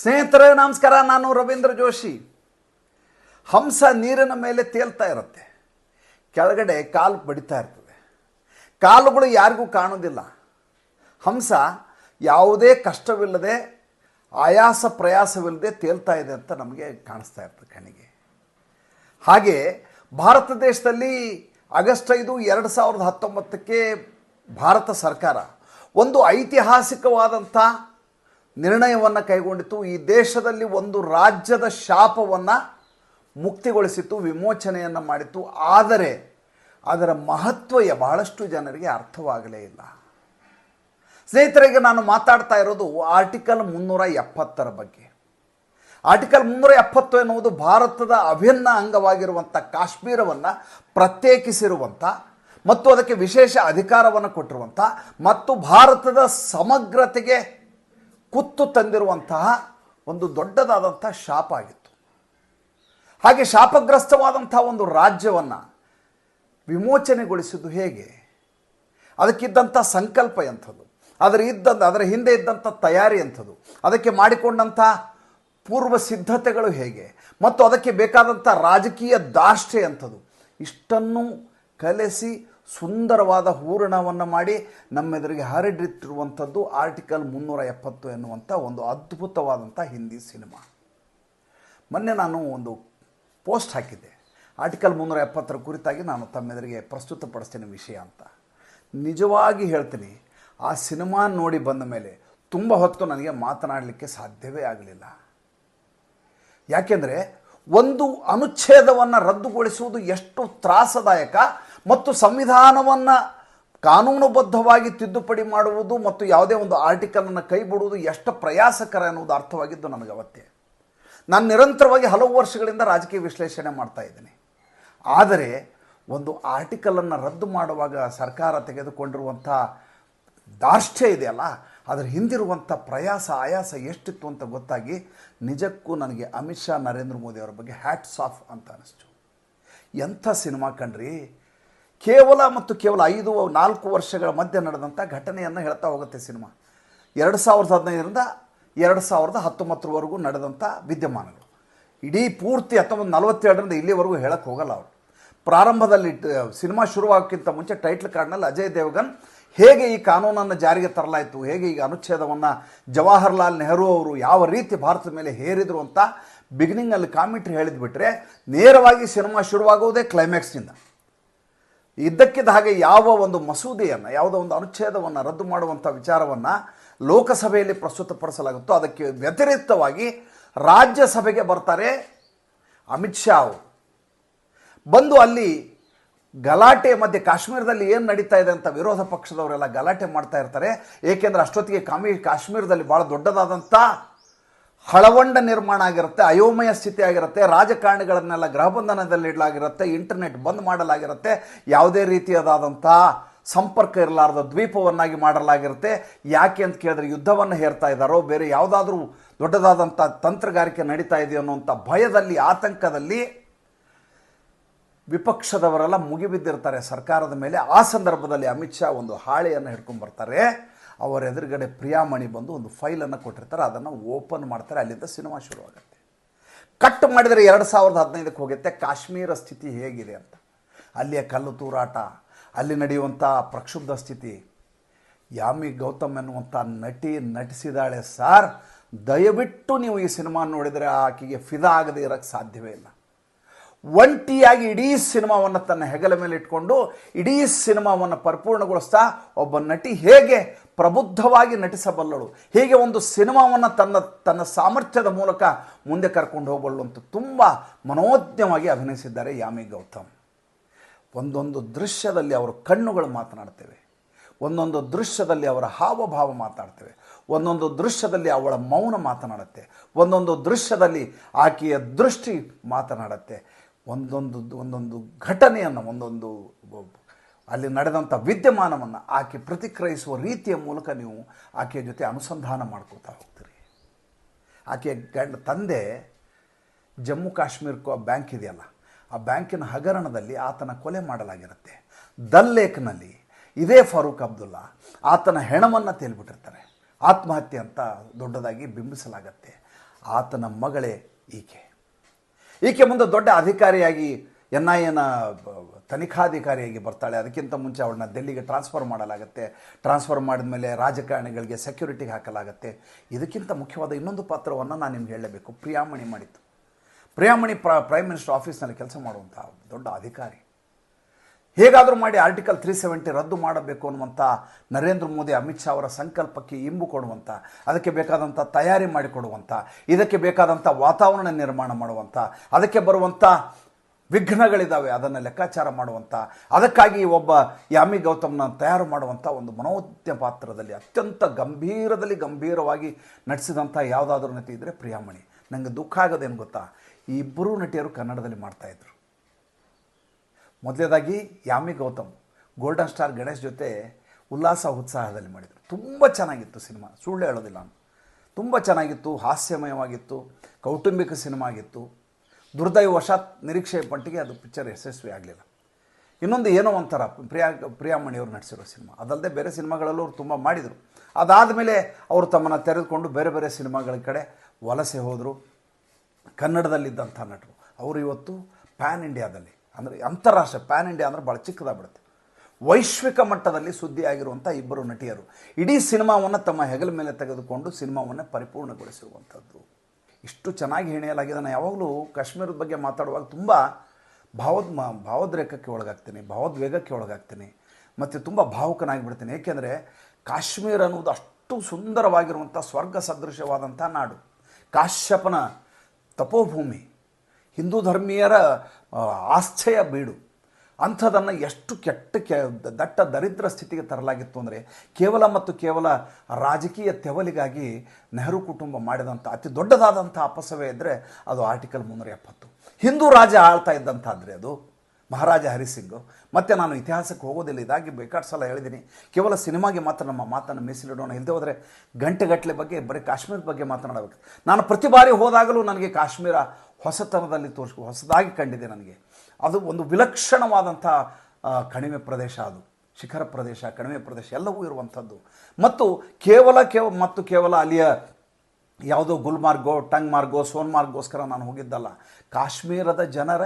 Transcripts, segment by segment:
ಸ್ನೇಹಿತರೆ, ನಮಸ್ಕಾರ. ನಾನು ರವೀಂದ್ರ ಜೋಶಿ. ಹಂಸ ನೀರಿನ ಮೇಲೆ ತೇಲ್ತಾ ಇರುತ್ತೆ. ಕೆಳಗಡೆ ಕಾಲು ಬಡಿತಾ ಇರ್ತದೆ. ಕಾಲುಗಳು ಯಾರಿಗೂ ಕಾಣೋದಿಲ್ಲ ಹಂಸ ಯಾವುದೇ ಕಷ್ಟವಿಲ್ಲದೆ, ಆಯಾಸ ಪ್ರಯಾಸವಿಲ್ಲದೆ ತೇಲ್ತಾ ಇದೆ ಅಂತ ನಮಗೆ ಕಾಣಿಸ್ತಾ ಇರ್ತದೆ ಕಣ್ಣಿಗೆ. ಹಾಗೆ ಭಾರತ ದೇಶದಲ್ಲಿ ಆಗಸ್ಟ್ ಐದು ಎರಡು ಸಾವಿರದ ಹತ್ತೊಂಬತ್ತಕ್ಕೆ ಭಾರತ ಸರ್ಕಾರ ಒಂದು ಐತಿಹಾಸಿಕವಾದಂಥ ನಿರ್ಣಯವನ್ನು ಕೈಗೊಂಡಿತು ಈ ದೇಶದಲ್ಲಿ ಒಂದು ರಾಜ್ಯದ ಶಾಪವನ್ನು ಮುಕ್ತಿಗೊಳಿಸಿತು ವಿಮೋಚನೆಯನ್ನು ಮಾಡಿತು ಆದರೆ, ಅದರ ಮಹತ್ವ ಬಹಳಷ್ಟು ಜನರಿಗೆ ಅರ್ಥವಾಗಲೇ ಇಲ್ಲ. ಸ್ನೇಹಿತರಿಗೆ ನಾನು ಮಾತಾಡ್ತಾ ಇರೋದು ಆರ್ಟಿಕಲ್ ಮುನ್ನೂರ ಎಪ್ಪತ್ತರ ಬಗ್ಗೆ. ಆರ್ಟಿಕಲ್ ಮುನ್ನೂರ ಎಪ್ಪತ್ತು ಎನ್ನುವುದು ಭಾರತದ ಅಭಿನ್ನ ಅಂಗವಾಗಿರುವಂಥ ಕಾಶ್ಮೀರವನ್ನು ಪ್ರತ್ಯೇಕಿಸಿರುವಂಥ ಮತ್ತು ಅದಕ್ಕೆ ವಿಶೇಷ ಅಧಿಕಾರವನ್ನು ಕೊಟ್ಟಿರುವಂಥ ಮತ್ತು ಭಾರತದ ಸಮಗ್ರತೆಗೆ ಕುತ್ತು ತಂದಿರುವಂತಹ ಒಂದು ದೊಡ್ಡದಾದಂಥ ಶಾಪ ಆಗಿತ್ತು. ಹಾಗೆ ಶಾಪಗ್ರಸ್ತವಾದಂಥ ಒಂದು ರಾಜ್ಯವನ್ನು ವಿಮೋಚನೆಗೊಳಿಸಿದ್ದು ಹೇಗೆ? ಅದಕ್ಕಿದ್ದಂಥ ಸಂಕಲ್ಪ ಎಂಥದ್ದು, ಅದರ ಇದ್ದಂಥ, ಅದರ ಹಿಂದೆ ಇದ್ದಂಥ ತಯಾರಿ ಎಂಥದ್ದು, ಅದಕ್ಕೆ ಮಾಡಿಕೊಂಡಂಥ ಪೂರ್ವ ಸಿದ್ಧತೆಗಳು ಹೇಗೆ, ಮತ್ತು ಅದಕ್ಕೆ ಬೇಕಾದಂಥ ರಾಜಕೀಯ ದಾಷ್ಟ್ಯ ಅಂಥದ್ದು ಇಷ್ಟನ್ನು ಕಲೆಸಿ ಸುಂದರವಾದ ಹೂರಣವನ್ನು ಮಾಡಿ ನಮ್ಮೆದುರಿಗೆ ಹರಡಿಟ್ಟಿರುವಂಥದ್ದು ಆರ್ಟಿಕಲ್ ಮುನ್ನೂರ ಎಪ್ಪತ್ತು ಎನ್ನುವಂಥ ಒಂದು ಅದ್ಭುತವಾದಂಥ ಹಿಂದಿ ಸಿನಿಮಾ. ಮೊನ್ನೆ ನಾನು ಒಂದು ಪೋಸ್ಟ್ ಹಾಕಿದ್ದೆ. ಆರ್ಟಿಕಲ್ ಮುನ್ನೂರ ಎಪ್ಪತ್ತರ ಕುರಿತಾಗಿ ನಾನು ತಮ್ಮೆದುರಿಗೆ ಪ್ರಸ್ತುತಪಡಿಸ್ತೀನಿ ವಿಷಯ ಅಂತ. ನಿಜವಾಗಿ ಹೇಳ್ತೀನಿ, ಆ ಸಿನಿಮಾ ನೋಡಿ ಬಂದ ಮೇಲೆ ತುಂಬ ಹೊತ್ತು ನನಗೆ ಮಾತನಾಡಲಿಕ್ಕೆ ಸಾಧ್ಯವೇ ಆಗಲಿಲ್ಲ. ಯಾಕೆಂದರೆ ಒಂದು ಅನುಚ್ಛೇದವನ್ನು ರದ್ದುಗೊಳಿಸುವುದು ಎಷ್ಟು ತ್ರಾಸದಾಯಕ ಮತ್ತು ಸಂವಿಧಾನವನ್ನು ಕಾನೂನುಬದ್ಧವಾಗಿ ತಿದ್ದುಪಡಿ ಮಾಡುವುದು ಮತ್ತು ಯಾವುದೇ ಒಂದು ಆರ್ಟಿಕಲನ್ನು ಕೈ ಬಿಡುವುದು ಎಷ್ಟು ಪ್ರಯಾಸಕರ ಎನ್ನುವುದು ಅರ್ಥವಾಗಿದ್ದು ನನಗೆ ಅವತ್ತೇ. ನಾನು ನಿರಂತರವಾಗಿ ಹಲವು ವರ್ಷಗಳಿಂದ ರಾಜಕೀಯ ವಿಶ್ಲೇಷಣೆ ಮಾಡ್ತಾ ಇದ್ದೀನಿ. ಆದರೆ ಒಂದು ಆರ್ಟಿಕಲನ್ನು ರದ್ದು ಮಾಡುವಾಗ ಸರ್ಕಾರ ತೆಗೆದುಕೊಂಡಿರುವಂಥ ದಾರ್ಷ್ಟ್ಯ ಇದೆಯಲ್ಲ ಅದರ ಹಿಂದಿರುವಂಥ ಪ್ರಯಾಸ, ಆಯಾಸ ಎಷ್ಟಿತ್ತು ಅಂತ ಗೊತ್ತಾಗಿ ನಿಜಕ್ಕೂ ನನಗೆ ಅಮಿತ್ ಶಾ, ನರೇಂದ್ರ ಮೋದಿ ಅವರ ಬಗ್ಗೆ ಹ್ಯಾಟ್ಸ್ ಆಫ್ ಅಂತ ಅನಿಸ್ತು. ಎಂಥ ಸಿನಿಮಾ ಕಣ್ರಿ? ಕೇವಲ ಮತ್ತು ಕೇವಲ ಐದು, ನಾಲ್ಕು ವರ್ಷಗಳ ಮಧ್ಯೆ ನಡೆದಂಥ ಘಟನೆಯನ್ನು ಹೇಳ್ತಾ ಹೋಗುತ್ತೆ ಸಿನಿಮಾ. ಎರಡು ಸಾವಿರದ ಹದಿನೈದರಿಂದ ಎರಡು ಸಾವಿರದ ಹತ್ತೊಂಬತ್ತರವರೆಗೂ ನಡೆದಂಥ ವಿದ್ಯಮಾನಗಳು. ಇಡೀ ಪೂರ್ತಿ ಹತ್ತೊಂಬತ್ತು, ನಲವತ್ತೆರಡರಿಂದ ಇಲ್ಲಿವರೆಗೂ ಹೇಳಕ್ಕೆ ಹೋಗಲ್ಲ ಅವರು. ಪ್ರಾರಂಭದಲ್ಲಿ ಸಿನಿಮಾ ಶುರುವಾಗೋಕ್ಕಿಂತ ಮುಂಚೆ ಟೈಟ್ಲ್ ಕಾರ್ಡ್ನಲ್ಲಿ ಅಜಯ್ ದೇವಗನ್ ಹೇಗೆ ಈ ಕಾನೂನನ್ನು ಜಾರಿಗೆ ತರಲಾಯಿತು, ಹೇಗೆ ಈಗ ಅನುಚ್ಛೇದವನ್ನು ಜವಾಹರ್ಲಾಲ್ ನೆಹರು ಅವರು ಯಾವ ರೀತಿ ಭಾರತದ ಮೇಲೆ ಹೇರಿದರು ಅಂತ ಬಿಗಿನಿಂಗಲ್ಲಿ ಕಾಮೆಂಟ್ರಿ ಹೇಳಿದ್ಬಿಟ್ರೆ, ನೇರವಾಗಿ ಸಿನಿಮಾ ಶುರುವಾಗುವುದೇ ಕ್ಲೈಮ್ಯಾಕ್ಸ್ನಿಂದ ಇದ್ದಕ್ಕಿದ್ದ ಹಾಗೆ ಯಾವ ಒಂದು ಮಸೂದೆಯನ್ನು, ಯಾವುದೋ ಒಂದು ಅನುಚ್ಛೇದವನ್ನು, ರದ್ದು ಮಾಡುವಂಥ ವಿಚಾರವನ್ನು ಲೋಕಸಭೆಯಲ್ಲಿ ಪ್ರಸ್ತುತಪಡಿಸಲಾಗುತ್ತೋ ಅದಕ್ಕೆ ವ್ಯತಿರಿಕ್ತವಾಗಿ ರಾಜ್ಯಸಭೆಗೆ ಬರ್ತಾರೆ ಅಮಿತ್ ಶಾ ಅವರು. ಬಂದು ಅಲ್ಲಿ ಗಲಾಟೆ ಮಧ್ಯೆ ಕಾಶ್ಮೀರದಲ್ಲಿ ಏನು ನಡೀತಾ ಇದೆ ಅಂತ ವಿರೋಧ ಪಕ್ಷದವರೆಲ್ಲ ಗಲಾಟೆ ಮಾಡ್ತಾ ಇರ್ತಾರೆ. ಏಕೆಂದರೆ ಅಷ್ಟೊತ್ತಿಗೆ ಕಾಮಿ, ಕಾಶ್ಮೀರದಲ್ಲಿ ಭಾಳ ದೊಡ್ಡದಾದಂಥ ಹಳವಂಡ ನಿರ್ಮಾಣ ಆಗಿರುತ್ತೆ, ಅಯೋಮಯ ಸ್ಥಿತಿ ಆಗಿರುತ್ತೆ, ರಾಜಕಾರಣಿಗಳನ್ನೆಲ್ಲ ಗೃಹಬಂಧನದಲ್ಲಿ ಇಡಲಾಗಿರುತ್ತೆ ಇಂಟರ್ನೆಟ್ ಬಂದ್ ಮಾಡಲಾಗಿರುತ್ತೆ, ಯಾವುದೇ ರೀತಿಯಾದಂಥ ಸಂಪರ್ಕ ಇರಲಾರದ ದ್ವೀಪವನ್ನಾಗಿ ಮಾಡಲಾಗಿರುತ್ತೆ. ಯಾಕೆ ಅಂತ ಕೇಳಿದ್ರೆ ಯುದ್ಧವನ್ನು ಹೇರ್ತಾ ಇದ್ದಾರೋ, ಬೇರೆ ಯಾವುದಾದ್ರೂ ದೊಡ್ಡದಾದಂಥ ತಂತ್ರಗಾರಿಕೆ ನಡೀತಾ ಇದೆಯೋ ಅನ್ನುವಂಥ ಭಯದಲ್ಲಿ, ಆತಂಕದಲ್ಲಿ ವಿಪಕ್ಷದವರೆಲ್ಲ ಮುಗಿಬಿದ್ದಿರ್ತಾರೆ ಸರ್ಕಾರದ ಮೇಲೆ. ಆ ಸಂದರ್ಭದಲ್ಲಿ ಅಮಿತ್ ಶಾ ಒಂದು ಹಾಳೆಯನ್ನು ಹಿಡ್ಕೊಂಡು ಬರ್ತಾರೆ ಅವರ ಎದುರುಗಡೆ ಪ್ರಿಯಾಮಣಿ ಬಂದು ಒಂದು ಫೈಲನ್ನು ಕೊಟ್ಟಿರ್ತಾರೆ, ಅದನ್ನು ಓಪನ್ ಮಾಡ್ತಾರೆ, ಅಲ್ಲಿಂದ ಸಿನಿಮಾ ಶುರುವಾಗುತ್ತೆ. ಕಟ್ ಮಾಡಿದರೆ ಎರಡು ಸಾವಿರದ ಹದಿನೈದಕ್ಕೆ ಹೋಗುತ್ತೆ, ಕಾಶ್ಮೀರ ಸ್ಥಿತಿ ಹೇಗಿದೆ ಅಂತ. ಅಲ್ಲಿಯ ಕಲ್ಲು ತೂರಾಟ, ಅಲ್ಲಿ ನಡೆಯುವಂಥ ಪ್ರಕ್ಷುಬ್ಧ ಸ್ಥಿತಿ. ಯಾಮಿ ಗೌತಮ್ ಎನ್ನುವಂಥ ನಟಿ ನಟಿಸಿದಾಳೆ, ಸಾರ್, ದಯವಿಟ್ಟು ನೀವು ಈ ಸಿನಿಮಾ ನೋಡಿದರೆ ಆಕೆಗೆ ಫಿದಾ ಆಗದೆ ಇರೋಕ್ಕೆ ಸಾಧ್ಯವೇ ಇಲ್ಲ. ಒಂಟಿಯಾಗಿ ಇಡೀ ಸಿನಿಮಾವನ್ನು ತನ್ನ ಹೆಗಲ ಮೇಲೆ ಇಟ್ಕೊಂಡು, ಇಡೀ ಸಿನಿಮಾವನ್ನು ಪರಿಪೂರ್ಣಗೊಳಿಸ್ತಾ ಒಬ್ಬ ನಟಿ ಹೇಗೆ ಪ್ರಬುದ್ಧವಾಗಿ ನಟಿಸಬಲ್ಲಳು, ಹೇಗೆ ಒಂದು ಸಿನಿಮಾವನ್ನು ತನ್ನ ತನ್ನ ಸಾಮರ್ಥ್ಯದ ಮೂಲಕ ಮುಂದೆ ಕರ್ಕೊಂಡು ಹೋಗಬಲ್ಲು ಅಂತ ತುಂಬ ಮನೋಜ್ಞವಾಗಿ ಅಭಿನಯಿಸಿದ್ದಾರೆ ಯಾಮಿ ಗೌತಮ್. ಒಂದೊಂದು ದೃಶ್ಯದಲ್ಲಿ ಅವರ ಕಣ್ಣುಗಳು ಮಾತನಾಡ್ತೇವೆ, ಒಂದೊಂದು ದೃಶ್ಯದಲ್ಲಿ ಅವರ ಹಾವಭಾವ ಮಾತಾಡ್ತೇವೆ, ಒಂದೊಂದು ದೃಶ್ಯದಲ್ಲಿ ಅವಳ ಮೌನ ಮಾತನಾಡುತ್ತೆ, ಒಂದೊಂದು ದೃಶ್ಯದಲ್ಲಿ ಆಕೆಯ ದೃಷ್ಟಿ ಮಾತನಾಡುತ್ತೆ. ಒಂದೊಂದು ಒಂದೊಂದು ಘಟನೆಯನ್ನು, ಒಂದೊಂದು ಅಲ್ಲಿ ನಡೆದಂಥ ವಿದ್ಯಮಾನವನ್ನು ಆಕೆ ಪ್ರತಿಕ್ರಿಯಿಸುವ ರೀತಿಯ ಮೂಲಕ ನೀವು ಆಕೆಯ ಜೊತೆ ಅನುಸಂಧಾನ ಮಾಡ್ಕೋತಾ ಹೋಗ್ತೀರಿ. ಆಕೆಯ ಗಂಡ, ತಂದೆ ಜಮ್ಮು ಕಾಶ್ಮೀರಕ್ಕೂ ಆ ಬ್ಯಾಂಕ್ ಇದೆಯಲ್ಲ, ಆ ಬ್ಯಾಂಕಿನ ಹಗರಣದಲ್ಲಿ ಆತನ ಕೊಲೆ ಮಾಡಲಾಗಿರುತ್ತೆ. ದಲ್ ಲೇಕ್ನಲ್ಲಿ ಇದೇ ಫಾರೂಕ್ ಅಬ್ದುಲ್ಲಾ ಆತನ ಹೆಣವನ್ನು ತೇಲ್ಬಿಟ್ಟಿರ್ತಾರೆ. ಆತ್ಮಹತ್ಯೆ ಅಂತ ದೊಡ್ಡದಾಗಿ ಬಿಂಬಿಸಲಾಗತ್ತೆ. ಆತನ ಮಗಳೇ ಈಕೆ. ಈಕೆ ಮುಂದೆ ದೊಡ್ಡ ಅಧಿಕಾರಿಯಾಗಿ ಎನ್ ಐ ಎನ ತನಿಖಾಧಿಕಾರಿಯಾಗಿ ಬರ್ತಾಳೆ. ಅದಕ್ಕಿಂತ ಮುಂಚೆ ಅವಳನ್ನ ಡೆಲ್ಲಿಗೆ ಟ್ರಾನ್ಸ್ಫರ್ ಮಾಡಲಾಗುತ್ತೆ. ಟ್ರಾನ್ಸ್ಫರ್ ಮಾಡಿದ ಮೇಲೆ ರಾಜಕಾರಣಿಗಳಿಗೆ ಸೆಕ್ಯೂರಿಟಿಗೆ ಹಾಕಲಾಗುತ್ತೆ. ಇದಕ್ಕಿಂತ ಮುಖ್ಯವಾದ ಇನ್ನೊಂದು ಪಾತ್ರವನ್ನು ನಾನು ನಿಮ್ಗೆ ಹೇಳಲೇಬೇಕು ಪ್ರಿಯಾಮಣಿ ಮಾಡಿತ್ತು ಪ್ರಿಯಾಮಣಿ ಪ್ರ ಪ್ರೈಮ್ ಮಿನಿಸ್ಟರ್ ಆಫೀಸ್ನಲ್ಲಿ ಕೆಲಸ ಮಾಡುವಂತಹ ದೊಡ್ಡ ಅಧಿಕಾರಿ. ಹೇಗಾದರೂ ಮಾಡಿ ಆರ್ಟಿಕಲ್ ತ್ರೀ ಸೆವೆಂಟಿ ರದ್ದು ಮಾಡಬೇಕು ಅನ್ನುವಂಥ ನರೇಂದ್ರ ಮೋದಿ, ಅಮಿತ್ ಶಾ ಅವರ ಸಂಕಲ್ಪಕ್ಕೆ ಇಂಬು ಕೊಡುವಂಥ ಅದಕ್ಕೆ ಬೇಕಾದಂಥ ತಯಾರಿ ಮಾಡಿಕೊಡುವಂಥ ಇದಕ್ಕೆ ಬೇಕಾದಂಥ ವಾತಾವರಣ ನಿರ್ಮಾಣ ಮಾಡುವಂಥ ಅದಕ್ಕೆ ಬರುವಂಥ ವಿಘ್ನಗಳಿದ್ದಾವೆ ಅದನ್ನು ಲೆಕ್ಕಾಚಾರ ಮಾಡುವಂಥ ಅದಕ್ಕಾಗಿ ಒಬ್ಬ ಯಾಮಿ ಗೌತಮ್ನ ತಯಾರು ಮಾಡುವಂಥ ಒಂದು ಮನೋದ್ಯ ಪಾತ್ರದಲ್ಲಿ, ಅತ್ಯಂತ ಗಂಭೀರದಲ್ಲಿ ಗಂಭೀರವಾಗಿ ನಟಿಸಿದಂಥ ಯಾವುದಾದ್ರೂ ನಟಿ ಇದ್ದರೆ ಪ್ರಿಯಾಮಣಿ. ನನಗೆ ದುಃಖ ಆಗೋದೇನು ಗೊತ್ತಾ? ಈ ಇಬ್ಬರೂ ನಟಿಯರು ಕನ್ನಡದಲ್ಲಿ ಮಾಡ್ತಾಯಿದ್ರು ಮೊದಲನೇದಾಗಿ ಯಾಮಿ ಗೌತಮ್, ಗೋಲ್ಡನ್ ಸ್ಟಾರ್ ಗಣೇಶ್ ಜೊತೆ ಉಲ್ಲಾಸ ಉತ್ಸಾಹದಲ್ಲಿ ಮಾಡಿದರು. ತುಂಬ ಚೆನ್ನಾಗಿತ್ತು ಸಿನಿಮಾ. ಸುಳ್ಳು ಹೇಳೋದಿಲ್ಲ ನಾನು. ತುಂಬ ಚೆನ್ನಾಗಿತ್ತು, ಹಾಸ್ಯಮಯವಾಗಿತ್ತು, ಕೌಟುಂಬಿಕ ಸಿನಿಮಾ ಆಗಿತ್ತು. ದುರ್ದೈವಶಾತ್ ನಿರೀಕ್ಷೆ ಪಟ್ಟಿಗೆ ಅದು ಪಿಕ್ಚರ್ ಯಶಸ್ವಿ ಆಗಲಿಲ್ಲ. ಇನ್ನೊಂದು ಏನೋ ಒಂಥರ ಪ್ರಿಯಾ ಪ್ರಿಯಾಮಣಿಯವರು ನಟಿಸಿರೋ ಸಿನಿಮಾ. ಅದಲ್ಲದೆ ಬೇರೆ ಸಿನಿಮಾಗಳಲ್ಲೂ ಅವರು ತುಂಬ ಮಾಡಿದರು. ಅದಾದಮೇಲೆ ಅವರು ತಮ್ಮನ್ನು ತೆರೆದುಕೊಂಡು ಬೇರೆ ಬೇರೆ ಸಿನಿಮಾಗಳ ಕಡೆ ವಲಸೆ ಹೋದರು. ಕನ್ನಡದಲ್ಲಿದ್ದಂಥ ನಟರು. ಅವರು ಇವತ್ತು ಪ್ಯಾನ್ ಇಂಡಿಯಾದಲ್ಲಿ ಅಂದರೆ ಅಂತಾರಾಷ್ಟ್ರೀಯ ಪ್ಯಾನ್ ಇಂಡಿಯಾ ಅಂದರೆ ಭಾಳ ಚಿಕ್ಕದಾಗ್ಬಿಡುತ್ತೆ. ವೈಶ್ವಿಕ ಮಟ್ಟದಲ್ಲಿ ಸುದ್ದಿಯಾಗಿರುವಂಥ ಇಬ್ಬರು ನಟಿಯರು. ಇಡೀ ಸಿನಿಮಾವನ್ನು ತಮ್ಮ ಹೆಗಲ ಮೇಲೆ ತೆಗೆದುಕೊಂಡು ಸಿನಿಮಾವನ್ನು ಪರಿಪೂರ್ಣಗೊಳಿಸಿರುವಂಥದ್ದು ಇಷ್ಟು ಚೆನ್ನಾಗಿ ಹೆಣೆಯಲಾಗಿದೆ. ನಾನು ಯಾವಾಗಲೂ ಕಾಶ್ಮೀರದ ಬಗ್ಗೆ ಮಾತಾಡುವಾಗ ತುಂಬ ಭಾವದ ಭಾವೋದ್ರೇಕಕ್ಕೆ ಒಳಗಾಗ್ತೀನಿ, ಭಾವೋದ್ವೇಗಕ್ಕೆ ಒಳಗಾಗ್ತೀನಿ, ಮತ್ತು ತುಂಬ ಭಾವುಕನಾಗಿಬಿಡ್ತೀನಿ. ಏಕೆಂದರೆ ಕಾಶ್ಮೀರ ಅನ್ನೋದು ಅಷ್ಟು ಸುಂದರವಾಗಿರುವಂಥ ಸ್ವರ್ಗ ಸದೃಶವಾದಂಥ ನಾಡು. ಕಾಶ್ಯಪನ ತಪೋಭೂಮಿ. ಹಿಂದೂ ಧರ್ಮೀಯರ ಆಶ್ಚರ್ಯ ಬೀಡು. ಅಂಥದನ್ನು ಎಷ್ಟು ಕೆಟ್ಟ ಕೆ, ದಟ್ಟ ದರಿದ್ರ ಸ್ಥಿತಿಗೆ ತರಲಾಗಿತ್ತು ಅಂದರೆ ಕೇವಲ ಮತ್ತು ಕೇವಲ ರಾಜಕೀಯ ತೆವಲಿಗಾಗಿ ನೆಹರು ಕುಟುಂಬ ಮಾಡಿದಂಥ, ಅತಿ ದೊಡ್ಡದಾದಂಥ ಅಪಸವೇ ಇದ್ದರೆ ಅದು ಆರ್ಟಿಕಲ್ ಮುನ್ನೂರ ಎಪ್ಪತ್ತು. ಹಿಂದೂ ರಾಜ ಆಳ್ತಾ ಇದ್ದಂಥದ್ರಿ ಅದು ಮಹಾರಾಜ ಹರಿಸಿಂಗು, ಮತ್ತು ನಾನು ಇತಿಹಾಸಕ್ಕೆ ಹೋಗೋದಿಲ್ಲ, ಇದಾಗಿ ಬೇಕಾಟ್ ಸಲ ಹೇಳಿದ್ದೀನಿ ಕೇವಲ ಸಿನಿಮಾಗೆ ಮಾತ್ರ ನಮ್ಮ ಮಾತನ್ನು ಮೀಸಲಿಡೋಣ ಇಲ್ಲದೆ ಹೋದರೆ ಗಂಟೆಗಟ್ಟಲೆ ಬಗ್ಗೆ, ಬರೀ ಕಾಶ್ಮೀರದ ಬಗ್ಗೆ ಮಾತನಾಡಬೇಕು. ನಾನು ಪ್ರತಿ ಬಾರಿ ಹೋದಾಗಲೂ ನನಗೆ ಕಾಶ್ಮೀರ ಹೊಸತನದಲ್ಲಿ ತೋರಿಸ್ಕೊ ಹೊಸದಾಗಿ ಕಂಡಿದೆ ನನಗೆ. ಅದು ಒಂದು ವಿಲಕ್ಷಣವಾದಂಥ ಕಣಿವೆ ಪ್ರದೇಶ ಅದು. ಶಿಖರ ಪ್ರದೇಶ, ಕಣಿವೆ ಪ್ರದೇಶ, ಎಲ್ಲವೂ ಇರುವಂಥದ್ದು. ಮತ್ತು ಕೇವಲ, ಕೇವ, ಮತ್ತು ಕೇವಲ ಅಲ್ಲಿಯ ಯಾವುದೋ ಗುಲ್ಮಾರ್ಗೋ ಟಂಗ್ ಮಾರ್ಗೋ ಸೋನ್ಮಾರ್ಗೋಸ್ಕರ ನಾನು ಹೋಗಿದ್ದಲ್ಲ. ಕಾಶ್ಮೀರದ ಜನರ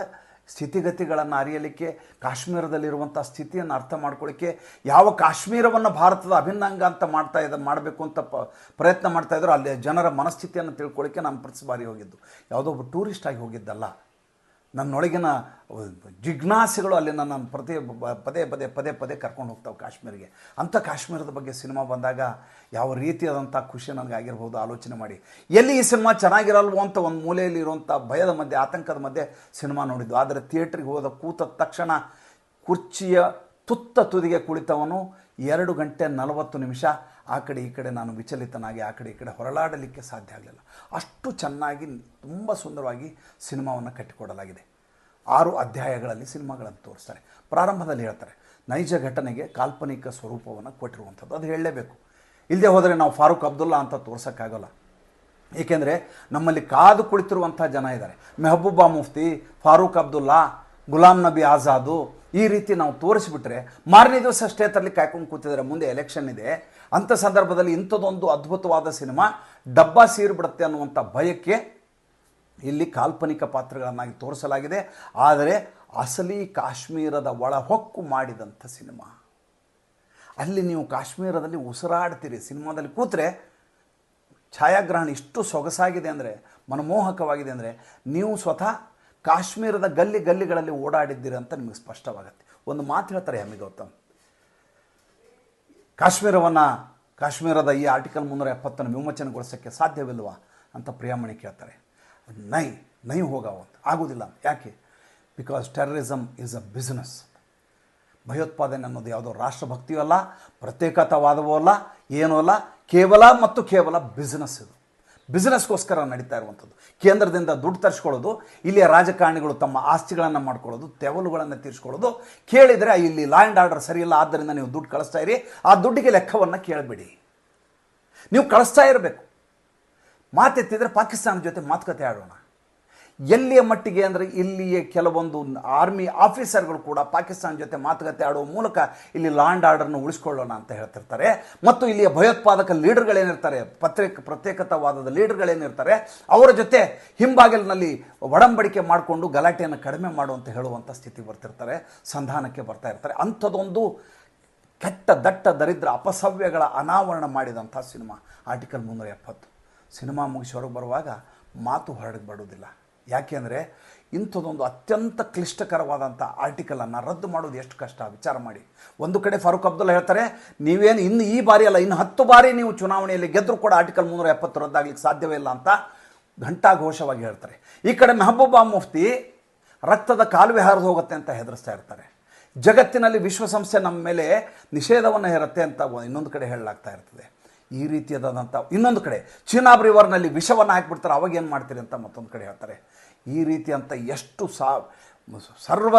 ಸ್ಥಿತಿಗತಿಗಳನ್ನು ಅರಿಯಲಿಕ್ಕೆ ಕಾಶ್ಮೀರದಲ್ಲಿರುವಂಥ ಸ್ಥಿತಿಯನ್ನು ಅರ್ಥ ಮಾಡ್ಕೊಳ್ಳಿಕ್ಕೆ ಯಾವ ಕಾಶ್ಮೀರವನ್ನು ಭಾರತದ ಅಭಿನ್ನಂಗ ಅಂತ ಮಾಡ್ತಾ ಇದ್ದ ಮಾಡಬೇಕು ಅಂತ ಪ, ಪ್ರಯತ್ನ ಮಾಡ್ತಾ ಇದ್ರು, ಅಲ್ಲಿ ಜನರ ಮನಸ್ಥಿತಿಯನ್ನು ತಿಳ್ಕೊಳ್ಳಿಕ್ಕೆ ನಾನು ಪ್ರತಿ ಬಾರಿ ಹೋಗಿದ್ದು. ಯಾವುದೋ ಒಬ್ಬ ಟೂರಿಸ್ಟ್ ಆಗಿ ಹೋಗಿದ್ದಲ್ಲ. ನನ್ನೊಳಗಿನ ಜಿಜ್ಞಾಸೆಗಳು ಅಲ್ಲಿ ನನ್ನ ಪ್ರತಿ ಪದೇ ಪದೇ ಪದೇ ಪದೇ ಕರ್ಕೊಂಡು ಹೋಗ್ತಾವೆ ಕಾಶ್ಮೀರಿಗೆ. ಅಂಥ ಕಾಶ್ಮೀರದ ಬಗ್ಗೆ ಸಿನಿಮಾ ಬಂದಾಗ ಯಾವ ರೀತಿಯಾದಂಥ ಖುಷಿ ನನಗಾಗಿರ್ಬೋದು ಆಲೋಚನೆ ಮಾಡಿ. ಎಲ್ಲಿ ಈ ಸಿನಿಮಾ ಚೆನ್ನಾಗಿರಲ್ವೋ ಅಂತ ಒಂದು ಮೂಲೆಯಲ್ಲಿ ಇರುವಂಥ ಭಯದ ಮಧ್ಯೆ, ಆತಂಕದ ಮಧ್ಯೆ ಸಿನಿಮಾ ನೋಡಿದ್ದು. ಆದರೆ ಥಿಯೇಟ್ರಿಗೆ ಹೋದ ಕೂತ ತಕ್ಷಣ ಕುರ್ಚಿಯ ತುತ್ತ ತುದಿಗೆ ಕುಳಿತವನು ಎರಡು ಗಂಟೆ ನಲವತ್ತು ನಿಮಿಷ ಆ ಕಡೆ ಈ ಕಡೆ ನಾನು ವಿಚಲಿತನಾಗಿ ಆ ಕಡೆ ಈ ಕಡೆ ಹೊರಳಾಡಲಿಕ್ಕೆ ಸಾಧ್ಯ ಆಗಲಿಲ್ಲ. ಅಷ್ಟು ಚೆನ್ನಾಗಿ, ತುಂಬ ಸುಂದರವಾಗಿ ಸಿನಿಮಾವನ್ನು ಕಟ್ಟಿಕೊಡಲಾಗಿದೆ. ಆರು ಅಧ್ಯಾಯಗಳಲ್ಲಿ ಸಿನಿಮಾಗಳನ್ನು ತೋರಿಸ್ತಾರೆ. ಪ್ರಾರಂಭದಲ್ಲಿ ಹೇಳ್ತಾರೆ, ನೈಜ ಘಟನೆಗೆ ಕಾಲ್ಪನಿಕ ಸ್ವರೂಪವನ್ನು ಕೊಟ್ಟಿರುವಂಥದ್ದು. ಅದು ಹೇಳಲೇಬೇಕು. ಇಲ್ಲದೆ ಹೋದರೆ ನಾವು ಫಾರೂಕ್ ಅಬ್ದುಲ್ಲಾ ಅಂತ ತೋರ್ಸೋಕ್ಕಾಗಲ್ಲ. ಏಕೆಂದರೆ ನಮ್ಮಲ್ಲಿ ಕಾದು ಕುಳಿತಿರುವಂಥ ಜನ ಇದ್ದಾರೆ. ಮೆಹಬೂಬಾ ಮುಫ್ತಿ, ಫಾರೂಕ್ ಅಬ್ದುಲ್ಲಾ, ಗುಲಾಂ ನಬಿ ಆಜಾದು ಈ ರೀತಿ ನಾವು ತೋರಿಸಿಬಿಟ್ರೆ ಮಾರನೇ ದಿವಸ ಅಷ್ಟೇ ತರಲಿ ಕಾಯ್ಕೊಂಡು ಕೂತಿದ್ದಾರೆ ಮುಂದೆ ಎಲೆಕ್ಷನ್ ಇದೆ. ಅಂಥ ಸಂದರ್ಭದಲ್ಲಿ ಇಂಥದ್ದೊಂದು ಅದ್ಭುತವಾದ ಸಿನಿಮಾ, ಡಬ್ಬ ಸೇರಿಬಿಡುತ್ತೆ ಅನ್ನುವಂಥ ಭಯಕ್ಕೆ ಇಲ್ಲಿ ಕಾಲ್ಪನಿಕ ಪಾತ್ರಗಳನ್ನಾಗಿ ತೋರಿಸಲಾಗಿದೆ. ಆದರೆ ಅಸಲಿ ಕಾಶ್ಮೀರದ ಒಳಹೊಕ್ಕು ಮಾಡಿದಂಥ ಸಿನಿಮಾ. ಅಲ್ಲಿ ನೀವು ಕಾಶ್ಮೀರದಲ್ಲಿ ಉಸಿರಾಡ್ತೀರಿ, ಸಿನಿಮಾದಲ್ಲಿ ಕೂತ್ರೆ ಛಾಯಾಗ್ರಹಣ ಇಷ್ಟು ಸೊಗಸಾಗಿದೆ ಅಂದರೆ, ಮನಮೋಹಕವಾಗಿದೆ ಅಂದರೆ, ನೀವು ಸ್ವತಃ ಕಾಶ್ಮೀರದ ಗಲ್ಲಿ ಗಲ್ಲಿಗಳಲ್ಲಿ ಓಡಾಡಿದ್ದೀರ ಅಂತ ನಿಮಗೆ ಸ್ಪಷ್ಟವಾಗುತ್ತೆ. ಒಂದು ಮಾತು ಹೇಳ್ತಾರೆ ಹೆಮ್ಮೆ ಗೌತಮ್. ಕಾಶ್ಮೀರವನ್ನು, ಕಾಶ್ಮೀರದ ಈ ಆರ್ಟಿಕಲ್ ಮುನ್ನೂರ ಎಪ್ಪತ್ತನ್ನು ವಿಮೋಚನೆಗೊಳಿಸೋಕ್ಕೆ ಸಾಧ್ಯವಿಲ್ವಾ ಅಂತ ಪ್ರಿಯಾಮಣಿ ಕೇಳ್ತಾರೆ. ನೈ ನೈ ಹೋಗೋ ಅಂತ. ಆಗೋದಿಲ್ಲ. ಯಾಕೆ? Because terrorism is a business ಭಯೋತ್ಪಾದನೆ ಅನ್ನೋದು ಯಾವುದೋ ರಾಷ್ಟ್ರಭಕ್ತಿಯೂ ಅಲ್ಲ, ಪ್ರತ್ಯೇಕತಾವಾದವೂ ಅಲ್ಲ, ಏನೂ ಅಲ್ಲ, ಕೇವಲ ಮತ್ತು ಕೇವಲ ಬಿಸ್ನೆಸ್ ಇದು. ಬಿಸ್ನೆಸ್ಗೋಸ್ಕರ ನಡೀತಾ ಇರುವಂಥದ್ದು. ಕೇಂದ್ರದಿಂದ ದುಡ್ಡು ತರಿಸ್ಕೊಳ್ಳೋದು, ಇಲ್ಲಿಯ ರಾಜಕಾರಣಿಗಳು ತಮ್ಮ ಆಸ್ತಿಗಳನ್ನು ಮಾಡ್ಕೊಳ್ಳೋದು, ತೆವಲುಗಳನ್ನು ತೀರಿಸ್ಕೊಳ್ಳೋದು. ಕೇಳಿದರೆ ಇಲ್ಲಿ ಲಾ ಆ್ಯಂಡ್ ಆರ್ಡರ್ ಸರಿಯಿಲ್ಲ ಆದ್ದರಿಂದ ನೀವು ದುಡ್ಡು ಕಳಿಸ್ತಾ ಇರಿ. ಆ ದುಡ್ಡಿಗೆ ಲೆಕ್ಕವನ್ನು ಕೇಳಬೇಡಿ. ನೀವು ಕಳಿಸ್ತಾ ಇರಬೇಕು. ಮಾತೆತ್ತಿದ್ರೆ ಪಾಕಿಸ್ತಾನದ ಜೊತೆ ಮಾತುಕತೆ ಆಡೋಣ. ಎಲ್ಲಿಯ ಮಟ್ಟಿಗೆ ಅಂದರೆ ಇಲ್ಲಿಯ ಕೆಲವೊಂದು ಆರ್ಮಿ ಆಫೀಸರ್ಗಳು ಕೂಡ ಪಾಕಿಸ್ತಾನ ಜೊತೆ ಮಾತುಕತೆ ಆಡುವ ಮೂಲಕ ಇಲ್ಲಿ ಲಾಂಡ್ ಆರ್ಡರ್ನ ಉಳಿಸ್ಕೊಳ್ಳೋಣ ಅಂತ ಹೇಳ್ತಿರ್ತಾರೆ. ಮತ್ತು ಇಲ್ಲಿಯ ಭಯೋತ್ಪಾದಕ ಲೀಡರ್ಗಳೇನಿರ್ತಾರೆ ಪತ್ರಿಕ, ಪ್ರತ್ಯೇಕತಾವಾದದ ಲೀಡರ್ಗಳೇನಿರ್ತಾರೆ ಅವರ ಜೊತೆ ಹಿಂಬಾಗಿಲಿನಲ್ಲಿ ಒಡಂಬಡಿಕೆ ಮಾಡಿಕೊಂಡು ಗಲಾಟೆಯನ್ನು ಕಡಿಮೆ ಮಾಡುವಂತ ಹೇಳುವಂಥ ಸ್ಥಿತಿ ಬರ್ತಿರ್ತಾರೆ, ಸಂಧಾನಕ್ಕೆ ಬರ್ತಾ ಇರ್ತಾರೆ. ಅಂಥದ್ದೊಂದು ಕೆಟ್ಟ, ದಟ್ಟ, ದರಿದ್ರ, ಅಪಸವ್ಯಗಳ ಅನಾವರಣ ಮಾಡಿದಂಥ ಸಿನಿಮಾ ಆರ್ಟಿಕಲ್ ಮುನ್ನೂರ ಎಪ್ಪತ್ತು. ಸಿನಿಮಾ ಮುಗಿಸಿ ಹೊರಗೆ ಬರುವಾಗ ಮಾತು ಹೊರಡಕ್ಕೆ ಬಡುವುದಿಲ್ಲ ಯಾಕೆಂದರೆ ಇಂಥದ್ದೊಂದು ಅತ್ಯಂತ ಕ್ಲಿಷ್ಟಕರವಾದಂಥ ಆರ್ಟಿಕಲನ್ನು ರದ್ದು ಮಾಡೋದು ಎಷ್ಟು ಕಷ್ಟ, ವಿಚಾರ ಮಾಡಿ. ಒಂದು ಕಡೆ ಫಾರೂಕ್ ಅಬ್ದುಲ್ಲಾ ಹೇಳ್ತಾರೆ, ನೀವೇನು ಇನ್ನು ಈ ಬಾರಿ ಅಲ್ಲ, ಇನ್ನು ಹತ್ತು ಬಾರಿ ನೀವು ಚುನಾವಣೆಯಲ್ಲಿ ಗೆದ್ದರೂ ಕೂಡ ಆರ್ಟಿಕಲ್ ಮುನ್ನೂರ ಎಪ್ಪತ್ತು ರದ್ದಾಗಲಿಕ್ಕೆ ಸಾಧ್ಯವೇ ಇಲ್ಲ ಅಂತ ಘಂಟಾಘೋಷವಾಗಿ ಹೇಳ್ತಾರೆ. ಈ ಕಡೆ ಮೆಹಬೂಬಾ ಮುಫ್ತಿ ರಕ್ತದ ಕಾಲುವೆ ಹರಿದು ಹೋಗುತ್ತೆ ಅಂತ ಹೆದರಿಸ್ತಾ ಇರ್ತಾರೆ. ಜಗತ್ತಿನಲ್ಲಿ ವಿಶ್ವಸಂಸ್ಥೆ ನಮ್ಮ ಮೇಲೆ ನಿಷೇಧವನ್ನು ಹೇರುತ್ತೆ ಅಂತ ಇನ್ನೊಂದು ಕಡೆ ಹೇಳಲಾಗ್ತಾ ಇರ್ತದೆ. ಈ ರೀತಿಯಾದಂಥ ಇನ್ನೊಂದು ಕಡೆ ಚೀನಾಬ್ ರಿವರ್ನಲ್ಲಿ ವಿಷವನ್ನು ಹಾಕಿಬಿಡ್ತಾರೆ, ಅವಾಗ ಏನು ಮಾಡ್ತೀರಿ ಅಂತ ಮತ್ತೊಂದು ಕಡೆ ಹೇಳ್ತಾರೆ. ಈ ರೀತಿಯಂಥ ಎಷ್ಟು ಸಾ ಸರ್ವ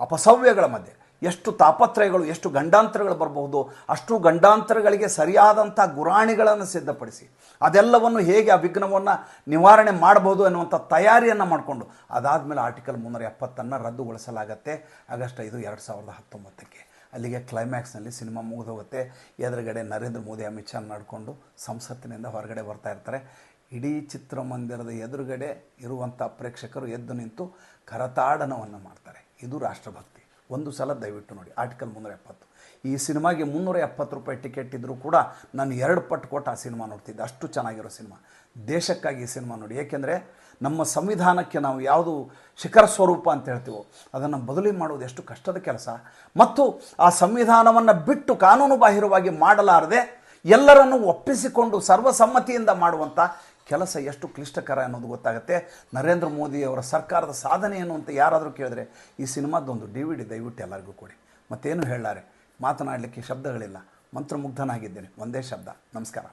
ಅಪಸವ್ಯಗಳ ಮಧ್ಯೆ ಎಷ್ಟು ತಾಪತ್ರಯಗಳು, ಎಷ್ಟು ಗಂಡಾಂತರಗಳು ಬರಬಹುದು, ಅಷ್ಟು ಗಂಡಾಂತರಗಳಿಗೆ ಸರಿಯಾದಂಥ ಗುರಾಣಿಗಳನ್ನು ಸಿದ್ಧಪಡಿಸಿ, ಅದೆಲ್ಲವನ್ನು ಹೇಗೆ ಆ ವಿಘ್ನವನ್ನು ನಿವಾರಣೆ ಮಾಡಬಹುದು ಅನ್ನುವಂಥ ತಯಾರಿಯನ್ನು ಮಾಡಿಕೊಂಡು, ಅದಾದಮೇಲೆ ಆರ್ಟಿಕಲ್ ಮುನ್ನೂರ ಎಪ್ಪತ್ತನ್ನು ರದ್ದುಗೊಳಿಸಲಾಗತ್ತೆ. ಆಗಸ್ಟ್ ಐದು, ಎರಡು ಸಾವಿರದ ಹತ್ತೊಂಬತ್ತಕ್ಕೆ. ಅಲ್ಲಿಗೆ ಕ್ಲೈಮ್ಯಾಕ್ಸ್ನಲ್ಲಿ ಸಿನಿಮಾ ಮುಗಿದೋಗುತ್ತೆ. ಎದುರುಗಡೆ ನರೇಂದ್ರ ಮೋದಿ, ಅಮಿತ್ ಶಾ ನಡ್ಕೊಂಡು ಸಂಸತ್ತಿನಿಂದ ಹೊರಗಡೆ ಬರ್ತಾ ಇರ್ತಾರೆ. ಇಡೀ ಚಿತ್ರಮಂದಿರದ ಎದುರುಗಡೆ ಇರುವಂಥ ಪ್ರೇಕ್ಷಕರು ಎದ್ದು ನಿಂತು ಕರತಾಡನವನ್ನು ಮಾಡ್ತಾರೆ. ಇದು ರಾಷ್ಟ್ರಭಕ್ತಿ. ಒಂದು ಸಲ ದಯವಿಟ್ಟು ನೋಡಿ, ಆರ್ಟಿಕಲ್ ಮುನ್ನೂರ ಎಪ್ಪತ್ತು ಈ ಸಿನಿಮಾಗೆ ಮುನ್ನೂರ ಎಪ್ಪತ್ತು ರೂಪಾಯಿ ಟಿಕೆಟ್ ಇದ್ದರೂ ಕೂಡ ನಾನು ಎರಡು ಪಟ್ಟು ಕೊಟ್ಟು ಆ ಸಿನಿಮಾ ನೋಡ್ತಿದ್ದೆ. ಅಷ್ಟು ಚೆನ್ನಾಗಿರೋ ಸಿನಿಮಾ. ದೇಶಕ್ಕಾಗಿ ಈ ಸಿನಿಮಾ ನೋಡಿ. ಏಕೆಂದರೆ ನಮ್ಮ ಸಂವಿಧಾನಕ್ಕೆ ನಾವು ಯಾವುದು ಶಿಖರ ಸ್ವರೂಪ ಅಂತ ಹೇಳ್ತೀವೋ, ಅದನ್ನು ಬದಲಿ ಮಾಡುವುದು ಎಷ್ಟು ಕಷ್ಟದ ಕೆಲಸ. ಮತ್ತು ಆ ಸಂವಿಧಾನವನ್ನು ಬಿಟ್ಟು ಕಾನೂನು ಬಾಹಿರವಾಗಿ ಮಾಡಲಾರದೆ ಎಲ್ಲರನ್ನು ಒಪ್ಪಿಸಿಕೊಂಡು ಸರ್ವಸಮ್ಮತಿಯಿಂದ ಮಾಡುವಂಥ ಕೆಲಸ ಎಷ್ಟು ಕ್ಲಿಷ್ಟಕರ ಅನ್ನೋದು ಗೊತ್ತಾಗುತ್ತೆ. ನರೇಂದ್ರ ಮೋದಿಯವರ ಸರ್ಕಾರದ ಸಾಧನೆ ಏನು ಅಂತ ಯಾರಾದರೂ ಕೇಳಿದ್ರೆ ಈ ಸಿನಿಮಾದೊಂದು ಡಿ ವಿ ಡಿ ದಯವಿಟ್ಟು ಎಲ್ಲರಿಗೂ ಕೊಡಿ. ಮತ್ತೇನು ಹೇಳಾರೆ ಮಾತನಾಡಲಿಕ್ಕೆ ಶಬ್ದಗಳಿಲ್ಲ. ಮಂತ್ರಮುಗ್ಧನಾಗಿದ್ದೇನೆ. ಒಂದೇ ಶಬ್ದ. ನಮಸ್ಕಾರ.